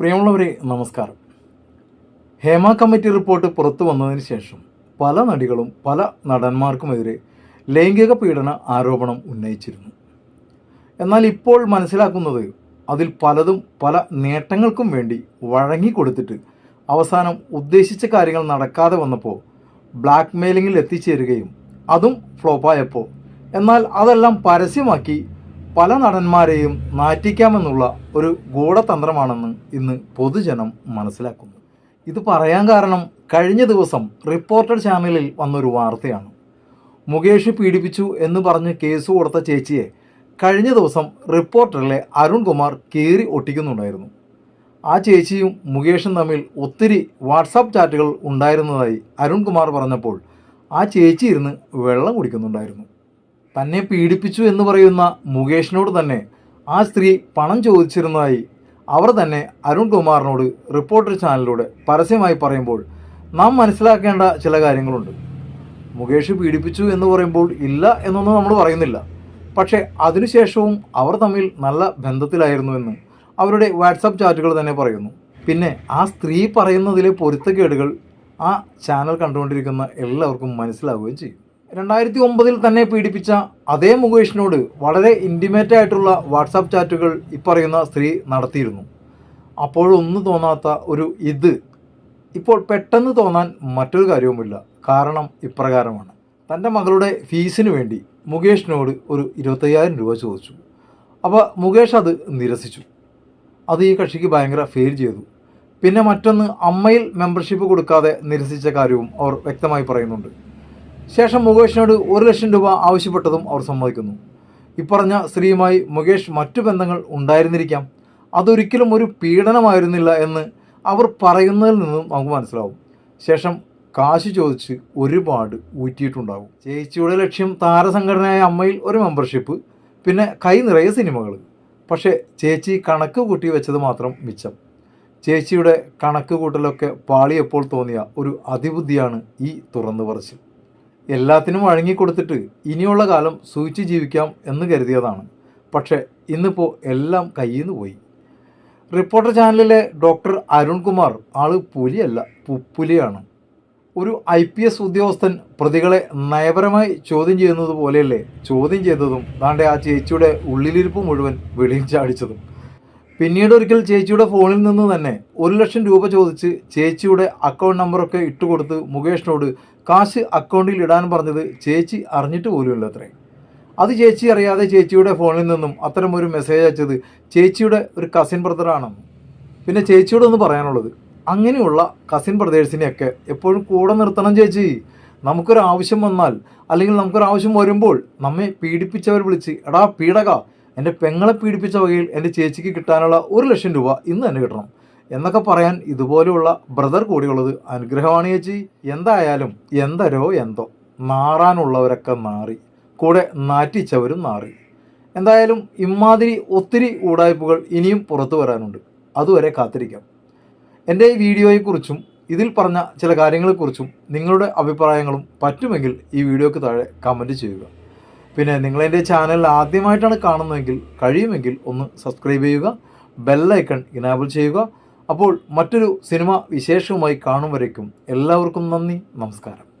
പ്രിയമുള്ളവരെ നമസ്കാരം. Hema committee report പുറത്തു വന്നതിന് ശേഷം പല നടികളും പല നടന്മാർക്കുമെതിരെ ലൈംഗിക പീഡന ആരോപണം ഉന്നയിച്ചിരുന്നു. എന്നാൽ ഇപ്പോൾ മനസ്സിലാക്കുന്നത് അതിൽ പലതും പല നേട്ടങ്ങൾക്കും വേണ്ടി വഴങ്ങിക്കൊടുത്തിട്ട് അവസാനം ഉദ്ദേശിച്ച കാര്യങ്ങൾ നടക്കാതെ വന്നപ്പോൾ ബ്ലാക്ക് മെയിലിങ്ങിൽ എത്തിച്ചേരുകയും അതും ഫ്ലോപ്പായപ്പോൾ. എന്നാൽ അതെല്ലാം പരസ്യമാക്കി പല നടന്മാരെയും നാറ്റിക്കാമെന്നുള്ള ഒരു ഗൂഢതന്ത്രമാണെന്ന് ഇന്ന് പൊതുജനം മനസ്സിലാക്കുന്നു. ഇത് പറയാൻ കാരണം കഴിഞ്ഞ ദിവസം റിപ്പോർട്ടർ ചാനലിൽ വന്നൊരു വാർത്തയാണ്. മുകേഷ് പീഡിപ്പിച്ചു എന്ന് പറഞ്ഞ് കേസ് കൊടുത്ത ചേച്ചിയെ കഴിഞ്ഞ ദിവസം റിപ്പോർട്ടറിലെ അരുൺകുമാർ കീറി ഒട്ടിക്കുന്നുണ്ടായിരുന്നു. ആ ചേച്ചിയും മുകേഷും തമ്മിൽ ഒത്തിരി വാട്സാപ്പ് ചാറ്റുകൾ ഉണ്ടായിരുന്നതായി അരുൺകുമാർ പറഞ്ഞപ്പോൾ ആ ചേച്ചി ഇരുന്ന് വെള്ളം കുടിക്കുന്നുണ്ടായിരുന്നു. തന്നെ പീഡിപ്പിച്ചു എന്ന് പറയുന്ന മുകേഷിനോട് തന്നെ ആ സ്ത്രീ പണം ചോദിച്ചിരുന്നതായി അവർ തന്നെ അരുൺകുമാറിനോട് റിപ്പോർട്ടർ ചാനലിലൂടെ പരസ്യമായി പറയുമ്പോൾ നാം മനസ്സിലാക്കേണ്ട ചില കാര്യങ്ങളുണ്ട്. മുകേഷ് പീഡിപ്പിച്ചു എന്ന് പറയുമ്പോൾ ഇല്ല എന്നൊന്നും നമ്മൾ പറയുന്നില്ല. പക്ഷേ അതിനുശേഷവും അവർ തമ്മിൽ നല്ല ബന്ധത്തിലായിരുന്നുവെന്ന് അവരുടെ വാട്സപ്പ് ചാറ്റുകൾ തന്നെ പറയുന്നു. പിന്നെ ആ സ്ത്രീ പറയുന്നതിലെ പൊരുത്തക്കേടുകൾ ആ ചാനൽ കണ്ടുകൊണ്ടിരിക്കുന്ന എല്ലാവർക്കും മനസ്സിലാവുകയും ചെയ്യും. രണ്ടായിരത്തി ഒമ്പതിൽ തന്നെ പീഡിപ്പിച്ച അതേ മുകേഷിനോട് വളരെ ഇന്റിമേറ്റ് ആയിട്ടുള്ള വാട്സാപ്പ് ചാറ്റുകൾ ഇപ്പറയുന്ന സ്ത്രീ നടത്തിയിരുന്നു. അപ്പോഴൊന്നും തോന്നാത്ത ഒരു ഇത്. ഇപ്പോൾ പെട്ടെന്ന് തോന്നാൻ മറ്റൊരു കാര്യവുമില്ല. കാരണം ഇപ്രകാരമാണ്. തന്റെ മകളുടെ ഫീസിന് വേണ്ടി മുകേഷിനോട് ഒരു ഇരുപത്തയ്യായിരം രൂപ ചോദിച്ചു. അപ്പോൾ മുകേഷ് അത് നിരസിച്ചു. അത് ഈ കക്ഷിക്ക് ഭയങ്കര ഫെയിൽ ചെയ്തു. പിന്നെ മറ്റൊന്ന് അമ്മയിൽ മെമ്പർഷിപ്പ് കൊടുക്കാതെ നിരസിച്ച കാര്യവും അവർ വ്യക്തമായി പറയുന്നുണ്ട്. ശേഷം മുകേഷിനോട് ഒരു ലക്ഷം രൂപ ആവശ്യപ്പെട്ടതും അവർ സമ്മതിക്കുന്നു. ഇപ്പറഞ്ഞ സ്ത്രീയുമായി മുകേഷ് മറ്റു ബന്ധങ്ങൾ ഉണ്ടായിരുന്നിരിക്കാം. അതൊരിക്കലും ഒരു പീഡനമായിരുന്നില്ല എന്ന് അവർ പറയുന്നതിൽ നിന്നും നമുക്ക് മനസ്സിലാവും. ശേഷം കാശ് ചോദിച്ച് ഒരുപാട് ഊറ്റിയിട്ടുണ്ടാകും ചേച്ചിയുടെ ലക്ഷ്യം താരസംഘടനയായ അമ്മയിൽ ഒരു മെമ്പർഷിപ്പ് പിന്നെ കൈ നിറയെ സിനിമകൾ. പക്ഷേ ചേച്ചി കണക്ക് കൂട്ടി വെച്ചത് മാത്രം മിച്ചം. ചേച്ചിയുടെ കണക്ക് കൂട്ടലൊക്കെ പാളിയപ്പോൾ തോന്നിയ ഒരു അതിബുദ്ധിയാണ് ഈ തുറന്നു എല്ലാത്തിനും വഴങ്ങിക്കൊടുത്തിട്ട് ഇനിയുള്ള കാലം സൂചിച്ച് ജീവിക്കാം എന്ന് കരുതിയതാണ്. പക്ഷേ ഇന്നിപ്പോൾ എല്ലാം കയ്യിൽ നിന്ന് പോയി. റിപ്പോർട്ടർ ചാനലിലെ ഡോക്ടർ അരുൺകുമാർ ആൾ പുലിയല്ല പുപ്പുലിയാണ്. ഒരു ഐ പി എസ് ഉദ്യോഗസ്ഥൻ പ്രതികളെ നയപരമായി ചോദ്യം ചെയ്യുന്നത് പോലെയല്ലേ? ചോദ്യം ചെയ്തതും താണ്ടെ ആ ചേച്ചിയുടെ ഉള്ളിലിരിപ്പ് മുഴുവൻ വെളിയിൽ ചാടിച്ചതും. പിന്നീട് ഒരിക്കൽ ചേച്ചിയുടെ ഫോണിൽ നിന്ന് തന്നെ ഒരു ലക്ഷം രൂപ ചോദിച്ച് ചേച്ചിയുടെ അക്കൗണ്ട് നമ്പറൊക്കെ ഇട്ടുകൊടുത്ത് മുകേഷിനോട് കാശ് അക്കൗണ്ടിൽ ഇടാൻ പറഞ്ഞത് ചേച്ചി അറിഞ്ഞിട്ട് പോലുമില്ല അത്രേ. അത് ചേച്ചി അറിയാതെ ചേച്ചിയുടെ ഫോണിൽ നിന്നും അത്തരം ഒരു മെസ്സേജ് അയച്ചത് ചേച്ചിയുടെ ഒരു കസിൻ ബ്രദറാണെന്ന് പിന്നെ ചേച്ചിയോട് ഒന്ന് പറയാനുള്ളത് അങ്ങനെയുള്ള കസിൻ ബ്രദേഴ്സിനെയൊക്കെ എപ്പോഴും കൂടെ നിർത്തണം ചേച്ചി. നമുക്കൊരു ആവശ്യം വന്നാൽ അല്ലെങ്കിൽ നമുക്കൊരു ആവശ്യം വരുമ്പോൾ നമ്മെ പീഡിപ്പിച്ചവർ വിളിച്ച് എടാ പീഡക എന്റെ പെങ്ങളെ പീഡിപ്പിച്ച വകയിൽ എന്റെ ചേച്ചിക്ക് കിട്ടാനുള്ള ഒരു ലക്ഷം രൂപ ഇന്ന് തന്നെ കിട്ടണം. എന്നൊക്കെ പറയാൻ ഇതുപോലെയുള്ള ബ്രദർ കൂടിയുള്ളത് അനുഗ്രഹമാണ് ചേച്ചി. എന്തായാലും എന്തരോ എന്തോ നാറാനുള്ളവരൊക്കെ നാറി. കൂടെ നാറ്റിച്ചവരും നാറി. എന്തായാലും ഇമാതിരി ഒത്തിരി ഊടായ്പകൾ ഇനിയും പുറത്തു വരാനുണ്ട്. അതുവരെ കാത്തിരിക്കാം. എന്റെ ഈ വീഡിയോയെക്കുറിച്ചും ഇതിൽ പറഞ്ഞ ചില കാര്യങ്ങളെക്കുറിച്ചും നിങ്ങളുടെ അഭിപ്രായങ്ങളും പറ്റുമെങ്കിൽ ഈ വീഡിയോയ്ക്ക് താഴെ കമന്റ് ചെയ്യുക. പിന്നെ നിങ്ങളെന്റെ ചാനൽ ആദ്യമായിട്ടാണ് കാണുന്നതെങ്കിൽ കഴിയുമെങ്കിൽ ഒന്ന് സബ്സ്ക്രൈബ് ചെയ്യുക ബെല്ലൈക്കൺ ഇനാബിൾ ചെയ്യുക. അപ്പോൾ മറ്റൊരു സിനിമ വിശേഷവുമായി കാണും വരയ്ക്കും എല്ലാവർക്കും നന്ദി നമസ്കാരം.